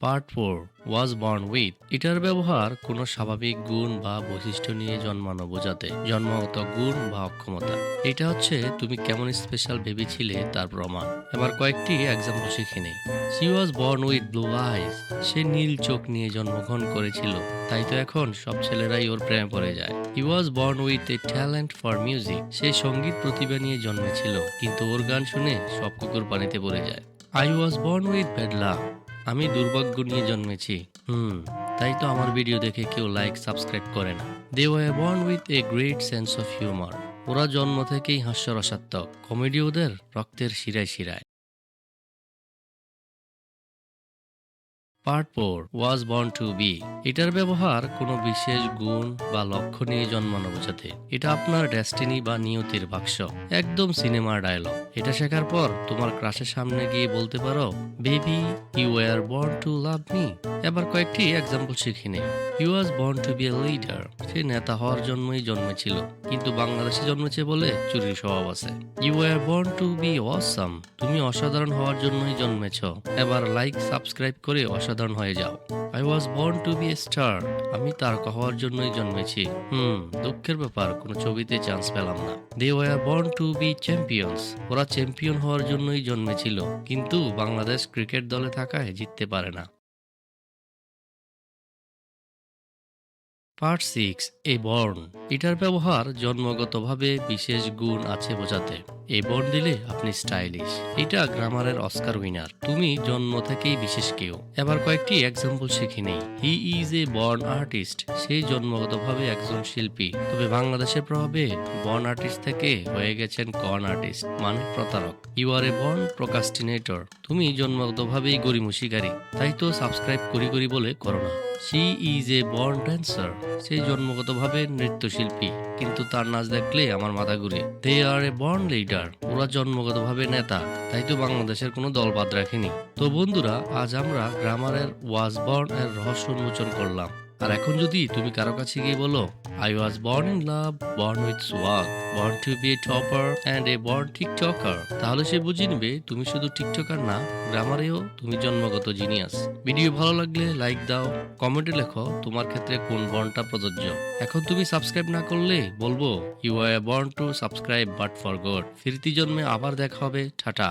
Part four was born with এটার ব্যবহার কোনো স্বাভাবিক গুণ বা বৈশিষ্ট্য নিয়ে জন্মানো বোঝাতে, জন্মগত গুণ বা অক্ষমতা। এটা হচ্ছে তুমি কেমন স্পেশাল ভেবেছিলে তার প্রমাণ। এবার কয়েকটি এক্সাম্পল শিখে নেই। She was born with blue eyes সে নীল চোখ নিয়ে জন্মগ্রহণ করেছিল। তাই তো এখন সব ছেলেরাই ওর প্রেমে পড়ে যায়। He was born with a talent for music সে সংগীত প্রতিভা নিয়ে জন্মেছিল, কিন্তু ওর গান শুনে সব কুকুর পানিতে পড়ে যায়। I was born with bad luck আমি দুর্ভাগ্য নিয়ে জন্মেছি। হুম, তাই তো আমার ভিডিও দেখে কেউ লাইক সাবস্ক্রাইব করে না। They were born with a great sense of humour ওরা জন্ম থেকেই হাস্যরসাত্মক। কমেডি ওদের রক্তের শিরায় শিরায়। Part four was born to be এটার ব্যবহার কোনো বিশেষ গুণ বা লক্ষ্য নিয়ে জন্মানো বোঝাতে। এটা আপনার ডেস্টিনি বা নিয়তির বাক্স। একদম সিনেমার ডায়লগ এটা শেখার পর তোমার ক্রাশের সামনে গিয়ে বলতে পারো baby you are born to love me এবার কয়েকটি এক্সাম্পল শিখে নেই। You was born to be a leader সে নেতা হওয়ার জন্যই জন্মেছিল। কিন্তু বাংলাদেশে জন্মেছে বলে চুরির স্বভাব আছে। You are born to be awesome তুমি অসাধারণ হওয়ার জন্যই জন্মেছ। এবার লাইক সাবস্ক্রাইব করে অসাধারণ হয়ে যাও। I was born to be a star আমি তারকা হওয়ার জন্যই জন্মেছি। হুম, দুঃখের ব্যাপার, কোনো ছবিতে চান্স পেলাম না। They were born to be champions ওরা চ্যাম্পিয়ন হওয়ার জন্যই জন্মেছিল। কিন্তু বাংলাদেশ ক্রিকেট দলে থাকায় জিততে পারে না। পার্ট সিক্স এ বর্ণ এটার ব্যবহার জন্মগতভাবে বিশেষ গুণ আছে বোঝাতে। এ বর্ন দিলে আপনি স্টাইলিশ এটা গ্রামারের অস্কার উইনার তুমি জন্ম থেকেই বিশেষ কেউ। এবার কয়েকটি এক্সাম্পল শিখে নেই। He is a born artist সে জন্মগতভাবে একজন শিল্পী। তবে বাংলাদেশের প্রভাবে বর্ন আর্টিস্ট থেকে হয়ে গেছেন কর্ন আর্টিস্ট মানে প্রতারক। ইউ আর এ বর্ন প্রোকাস্টিনেটর তুমি জন্মগতভাবেই গরিমসিকারী তাই তো সাবস্ক্রাইব করি করি বলে করো না। She is a born dancer সে জন্মগতভাবে নৃত্যশিল্পী, কিন্তু তার নাচ দেখলে আমার মাথা ঘুরে। দে আর এ বর্ন লিডার ওরা জন্মগতভাবে নেতা, তাই তো বাংলাদেশের কোনো দল বাদ রাখেনি। তো বন্ধুরা, আজ আমরা গ্রামারের ওয়াজ বর্ন এর রহস্য উন্মোচন করলাম। আর এখন যদি তুমি কারও কাছে গিয়ে বলো I was born in love born with swag born to be a topper and a born TikToker তাহলে সে বুঝে নেবে, তুমি শুধু টিকটকার না, গ্রামারেও তুমি জন্মগত জিনিয়াস ভিডিও ভালো লাগলে লাইক দাও কমেন্টে লেখো তোমার ক্ষেত্রে কোন বর্নটা প্রযোজ্য। এখন তুমি সাবস্ক্রাইব না করলে বলব you are born to subscribe but for God ফিরতি জন্মে আবার দেখা হবে, টাটা।